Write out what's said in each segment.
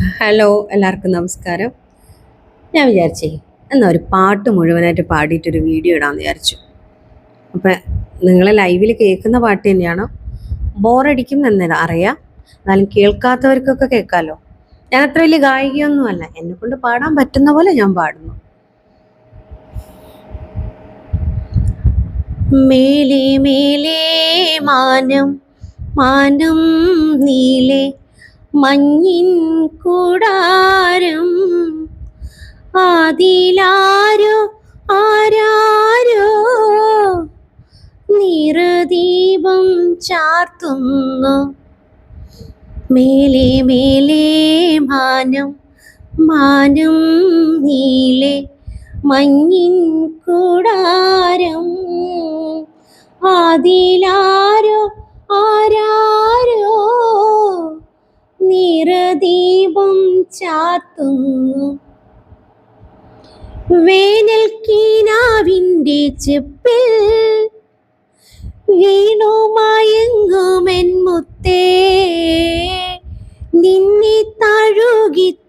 Hello എല്ലാവർക്കും നമസ്കാരം. ഞാൻ വിചാരിച്ചേ എന്നാ ഒരു പാട്ട് മുഴുവനായിട്ട് പാടിയിട്ടൊരു വീഡിയോ ഇടാമെന്ന് വിചാരിച്ചു. അപ്പം നിങ്ങൾ ലൈവിൽ കേൾക്കുന്ന പാട്ട് തന്നെയാണ്? ബോറടിക്കും എന്ന് അറിയാം. എന്നാലും കേൾക്കാത്തവർക്കൊക്കെ കേൾക്കാമല്ലോ ഞാൻ അത്ര വലിയ ഗായികയൊന്നുമല്ല എന്നെ കൊണ്ട് പാടാൻ പറ്റുന്ന പോലെ ഞാൻ പാടുന്നു. മേലെ മേലേ മാനം മാനം നീലെ മഞ്ഞിൻ കൂടാരം. ആദിലാരോ ആരാരോ നിറദീപം ചാർത്തുന്നു. മേലെ മേലെ മാനം മാനം നീലെ മഞ്ഞിൻ കൂടാരം. ആദിലാരോ ആരാരോ നിറദീപം ചാത്തുന്നു. വേനൽ കീനാവിന്റെ ചെപ്പിൽ വീണുമയങ്ങുമെൻ മുത്തേ. നിന്നെ തഴുകിത്താലോടാൻ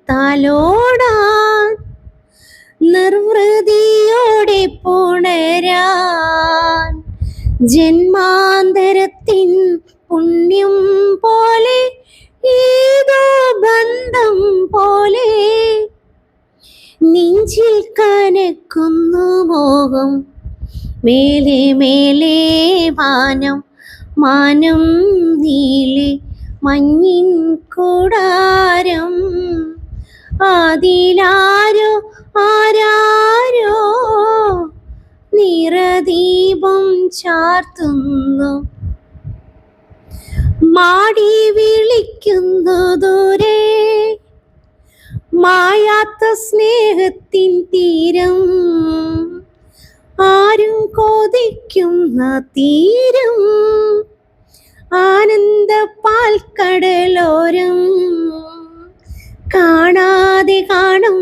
നിർവൃതിയോടെ പുണരാൻ ജന്മാന്തരത്തിൻ പുണ്യം പോലെ ഏതോ നെഞ്ചിൽ കനക്കുന്നു മോഹം. മേലെ മേലെ മാനം മാനം നീലെ മഞ്ഞിൻ കൂടാരം. ആദിലാരോ ആരാരോ നിറദീപം ചാർത്തുന്നു. മാടി വിളിക്കുന്നു മായാത്ത സ്നേഹത്തിൻ തീരം. ആരും കൊതിക്കുന്ന തീരം. ആനന്ദ പാൽക്കടലോരം. കാണാതെ കാണും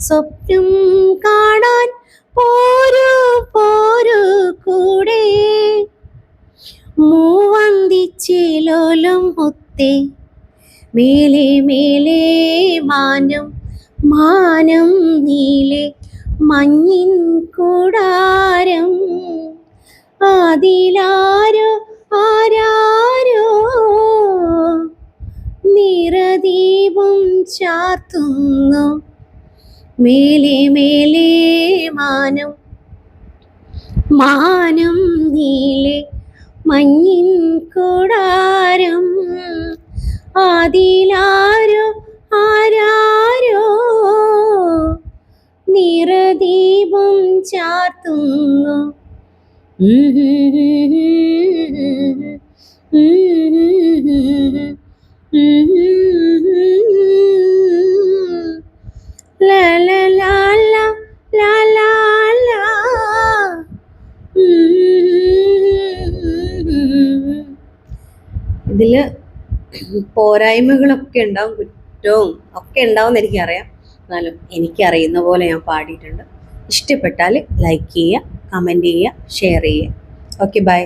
സ്വപ്നം കാണാൻ പോരൂ പോരൂ കൂടെ. മൂവന്തിച്ചേലോലം മുത്തേ മേലെ മേലെ മാനം മാനം നീലെ മഞ്ഞിൻ കൂടാരം. അതിലാരോ ആരാരോ നിറദീപം ചാർത്തുന്നു. മേലെ മേലെ മാനം മാനം നീലെ മഞ്ഞിൻ കൂടാരം. അതിലാരോ ആരാരോ? നിറദീപം ലാ. ഇതിൽ പോരായ്മകളൊക്കെ ഉണ്ടാവും കുറ്റവും ഒക്കെ ഉണ്ടാവും എനിക്കറിയാം. എന്നാലും എനിക്കറിയുന്ന പോലെ ഞാൻ പാടിയിട്ടുണ്ട്. ഇഷ്ടപ്പെട്ടാൽ ലൈക്ക് ചെയ്യുക കമന്റ് ചെയ്യുക ഷെയർ ചെയ്യുക. Okay bye